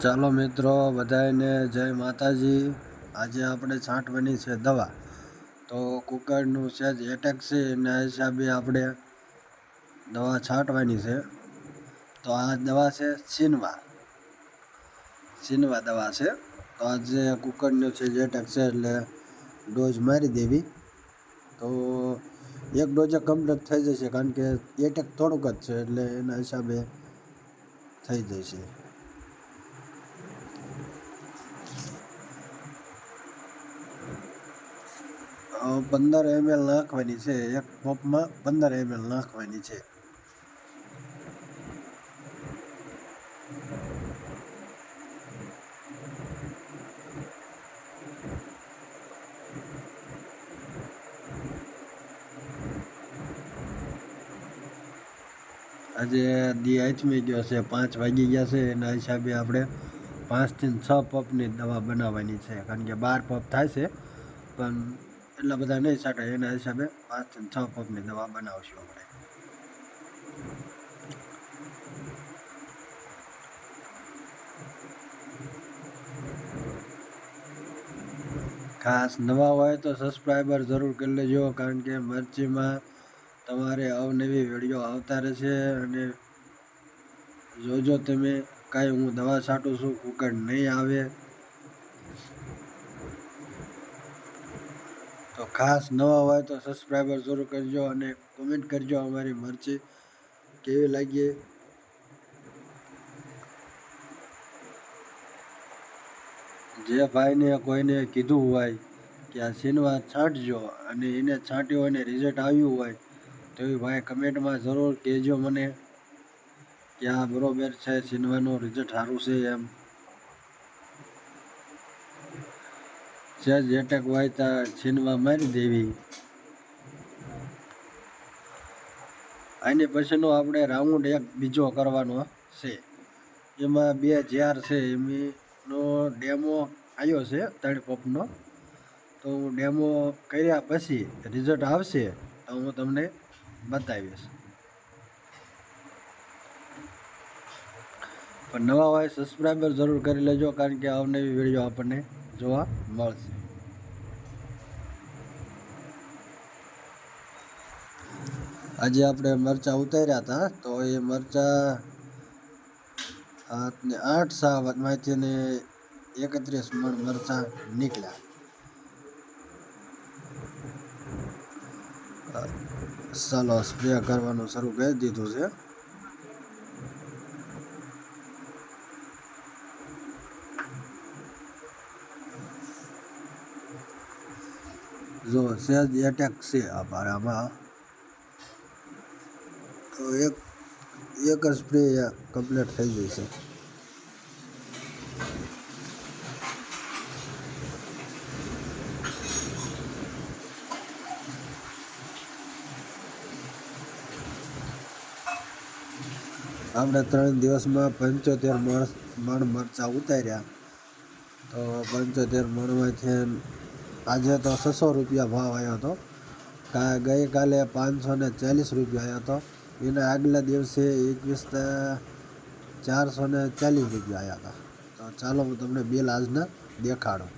ચાલો મિત્રો બધાને જય માતાજી. આજે આપણે છાંટવાની છે દવા. તો કુકરનું સેજ એટેક છે, એના હિસાબે આપણે દવા છાંટવાની છે. તો આ દવા છે છીનવા. છીનવા દવા છે. તો આજે કુકરનું છે જે એટેક છે, એટલે ડોઝ મારી દેવી. તો એક ડોઝે કમ્પ્લીટ થઈ જશે, કારણ કે એટેક થોડુંક જ છે, એટલે એના હિસાબે થઈ જશે. પંદર એમએલ નાખવાની છે. એક પંપમાં પંદર એમએલ નાખવાની છે. આજે દી આચમી ગયો છે, પાંચ વાગી ગયા છે. એના હિસાબે આપણે પાંચથી છ પપની દવા બનાવવાની છે. કારણ કે બાર પપ થાય છે, પણ એટલા બધા નહીં છાંટે, એના હિસાબે પાંચ છ પગની દવા બનાવશું આપણે. ખાસ નવા હોય તો સબસ્ક્રાઈબર જરૂર કરી લેજો, કારણ કે મરચીમાં તમારે અવનવી વીડિયો આવતા રહેશે અને જોજો તમે કાંઈ હું દવા છાંટું છું, કુકર નહીં આવે. તો ખાસ નવા હોય તો સબસ્ક્રાઈબર જરૂર કરજો અને કોમેન્ટ કરજો અમારી મરચી કેવી લાગીએ જે ભાઈને કોઈને કીધું હોય કે આ સીનવા છાંટજો અને એને છાંટ્યો અને રિઝલ્ટ આવ્યું હોય, તો એ ભાઈ કમેન્ટમાં જરૂર કહેજો મને કે આ બરાબર છે સીનવાનું રિઝલ્ટ સારું છે એમ. સહેજ એટેક હોય તો છીનવા મારી દેવી. અને પછીનો આપણે રાઉન્ડ એક બીજો કરવાનો છે. એમાં બે જ્યાર છે, એમનો ડેમો આવ્યો છે ત્રણ પંપનો તો હું ડેમો કર્યા પછી રિઝલ્ટ આવશે, તો હું તમને બતાવીશ. પણ નવા હોય સબસ્ક્રાઈબર જરૂર કરી લેજો, કારણ કે અવનવી વીડિયો આપણને જોવા મળશે. આજે આપણે મરચાં ઉતાર્યા હતા, તો એ મરચાં આઠ સામાંથી ને એકત્રીસ મણ મરચાં નીકળ્યા. ચાલો, સ્પ્રે કરવાનું શરૂ કરી દીધું છે. જો સેજ એટેક છે આમાં તો એક એક જ સ્પ્રે કમ્પ્લીટ થઈ જશે આપણે ત્રણ દિવસમાં પંચોતેર મણ મણ મરચાં ઉતાર્યા. તો પંચોતેર મણમાંથી આજે તો છસો રૂપિયા ભાવ આવ્યો હતો. ગઈકાલે પાંચસો ને ચાલીસ રૂપિયા આવ્યો હતો. એના આગલા દિવસે એકવીસ ચારસો ને ચાલીસ રૂપિયા આવ્યા હતા. તો ચાલો હું તમને બિલ આજના દેખાડું.